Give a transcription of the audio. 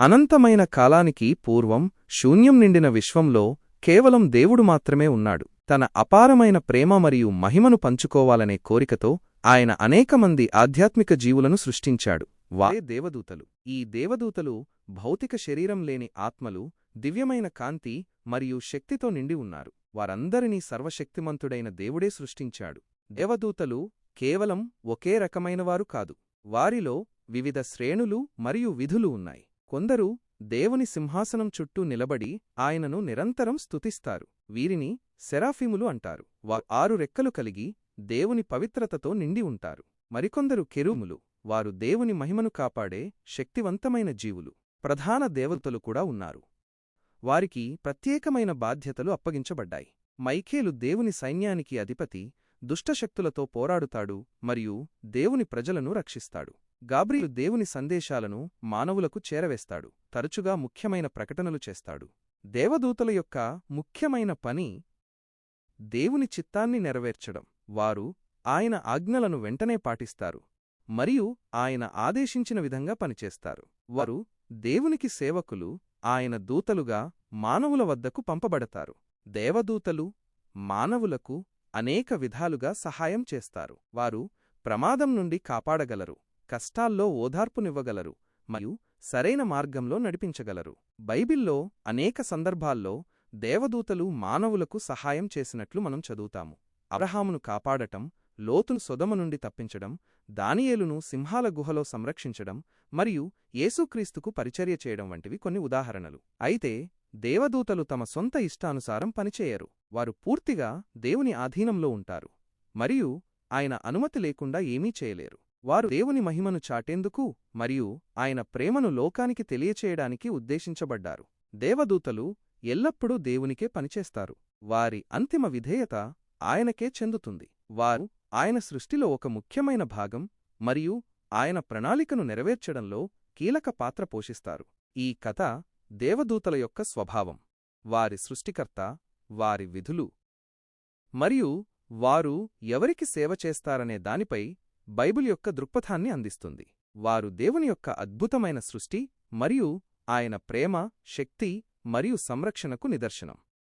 అనంతమైన కాలానికి పూర్వం శూన్యం నిండిన విశ్వంలో కేవలం దేవుడు మాత్రమే ఉన్నాడు. తన అపారమైన ప్రేమ మరియు మహిమను పంచుకోవాలనే కోరికతో ఆయన అనేకమంది ఆధ్యాత్మిక జీవులను సృష్టించాడు. వారే దేవదూతలు! ఈ దేవదూతలు భౌతిక శరీరం లేని ఆత్మలు దివ్యమైన కాంతి మరియు శక్తితో నిండి ఉన్నారు. వారందరినీ సర్వశక్తిమంతుడైన దేవుడే సృష్టించాడు. దేవదూతలు కేవలం ఒకే రకమైనవారు కాదు. వారిలో వివిధ శ్రేణులు మరియు విధులు ఉన్నాయి. కొందరు దేవుని సింహాసనం చుట్టూ నిలబడి ఆయనను నిరంతరం స్తుతిస్తారు. వీరిని సెరాఫిములు అంటారు. వారు ఆరు రెక్కలు కలిగి దేవుని పవిత్రతతో నిండి ఉంటారు. మరికొందరు కెరూములు. వారు దేవుని మహిమను కాపాడే శక్తివంతమైన జీవులు. ప్రధాన దేవతలు కూడా ఉన్నారు. వారికి ప్రత్యేకమైన బాధ్యతలు అప్పగించబడ్డాయి. మైఖేలు దేవుని సైన్యానికి అధిపతి దుష్టశక్తులతో పోరాడుతాడు మరియు దేవుని ప్రజలను రక్షిస్తాడు. గాబ్రియలు దేవుని సందేశాలను మానవులకు చేరవేస్తాడు తరచుగా ముఖ్యమైన ప్రకటనలు చేస్తాడు. దేవదూతల యొక్క ముఖ్యమైన పని దేవుని చిత్తాన్ని నెరవేర్చడం. వారు ఆయన ఆజ్ఞలను వెంటనే పాటిస్తారు మరియు ఆయన ఆదేశించిన విధంగా పనిచేస్తారు. వారు దేవునికి సేవకులు ఆయన దూతలుగా మానవుల వద్దకు పంపబడతారు. దేవదూతలు మానవులకు అనేక విధాలుగా సహాయం చేస్తారు. వారు ప్రమాదం నుండి కాపాడగలరు. కష్టాల్లో ఓదార్పునివ్వగలరు మరియు సరైన మార్గంలో నడిపించగలరు. బైబిల్లో అనేక సందర్భాల్లో దేవదూతలు మానవులకు సహాయం చేసినట్లు మనం చదువుతాము. అబ్రహామును కాపాడటం లోతును సొదమ నుండి తప్పించడం దానియేలును సింహాల గుహలో సంరక్షించడం మరియు యేసుక్రీస్తుకు పరిచర్య చేయడం వంటివి కొన్ని ఉదాహరణలు. అయితే దేవదూతలు తమ సొంత ఇష్టానుసారం పనిచేయరు. వారు పూర్తిగా దేవుని ఆధీనంలో ఉంటారు మరియు ఆయన అనుమతి లేకుండా ఏమీ చేయలేరు. వారు దేవుని మహిమను చాటేందుకు మరియు ఆయన ప్రేమను లోకానికి తెలియచేయడానికి ఉద్దేశించబడ్డారు. దేవదూతలు ఎల్లప్పుడూ దేవునికే పనిచేస్తారు. వారి అంతిమ విధేయత ఆయనకే చెందుతుంది. వారు ఆయన సృష్టిలో ఒక ముఖ్యమైన భాగం మరియు ఆయన ప్రణాళికను నెరవేర్చడంలో కీలక పాత్ర పోషిస్తారు. ఈ కథ దేవదూతల యొక్క స్వభావం. వారి సృష్టికర్త వారి విధులు మరియు వారు ఎవరికి సేవ చేస్తారనే దానిపై బైబిల్ యొక్క దృక్పథాన్ని అందిస్తుంది. వారు దేవుని యొక్క అద్భుతమైన సృష్టి మరియు ఆయన ప్రేమ శక్తి మరియు సంరక్షణకు నిదర్శనం.